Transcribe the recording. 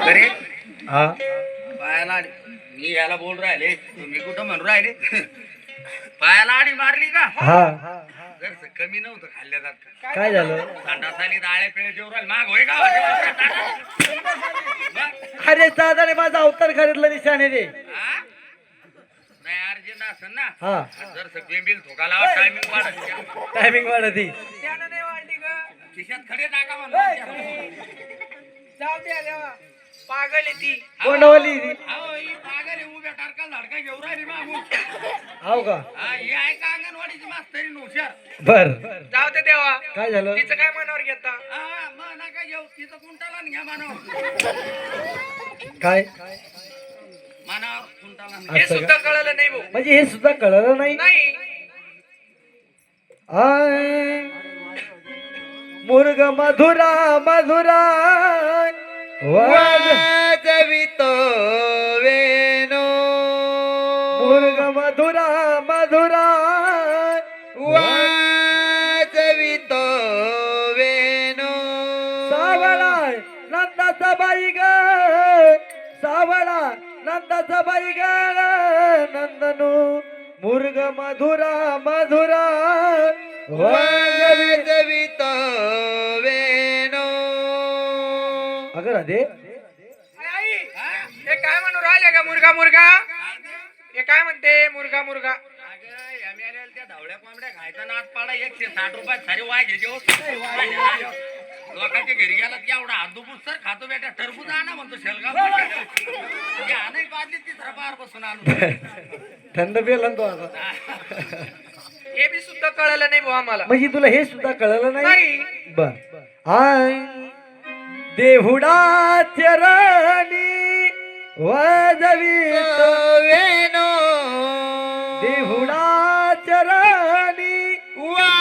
अरे. हा. पायाला आडी. मी याला बोल राहिले. तुम्ही कुठं म्हणून राहिले? पायाला आडी मारली का? हा. जर कमी नव्हतं खाल्ल्या जात का? काय झालं? संडासाली डाळ्या पिळे जेवढ माग होय का? अरे साधारण माझा अवतार खरेदला निशाणे रे. हा? नाही अर्जंट असेल ना. हा. जर सगळे लावा टायमिंग वाढत. टायमिंग वाढती. खिशात खडे टाका म्हणलं जाऊ द्या देवा पागल आहे ती. कोंडवली अहो, ही पागल आहे, उभ्या टारका झाडका घेऊन राहिली मागून. हाव का? हा, ही आहे का अंगणवाडीची मास्तरी हुशार बर. जाऊ दे देवा. काय झालं? तिचं काय मनावर घेता? हा, मग नका घेऊ तिचं कुंटाला घ्या मानावर. काय? मानावर कुंटाला हे असं सुद्धा कळलं नाही भाऊ. म्हणजे हे सुद्धा कळलं नाही? नाही. आय, मुर्ग मधुरा मधुरा. वाजवितो वेणो. मुर्ग मधुरा मधुरा. वाजवितो वेणो. सावळा नंदाचा बाई ग. सावळा नंदाचा बाई ग. नंदनू. मुर्ग मधुरा मधुरा. वाजवित अगं राधे आई, हे काय म्हणून राहिले का मुर्गा मुर्गा? हे काय म्हणते मुर्गा मुर्गा? अगं, MLL त्या धावड्या कोंबड्या खायचा नाद पाडा एकशे साठ रुपयात सारे वाय घ्यायचे. लोकांच्या घरी गेला की एवढा सर खातो बेटा टरबूज आणा म्हणतो शेलगाव. आणही बादली तिसरा पार बसून आणू थंड पेला तो आता. हे बी सुद्धा कळलं नाही भाऊ आम्हाला. म्हणजे तुला हे सुद्धा कळलं नाही? नाही. बर. आय देहुडा चरणी वजवी वेणो देहुडा चरणी वा.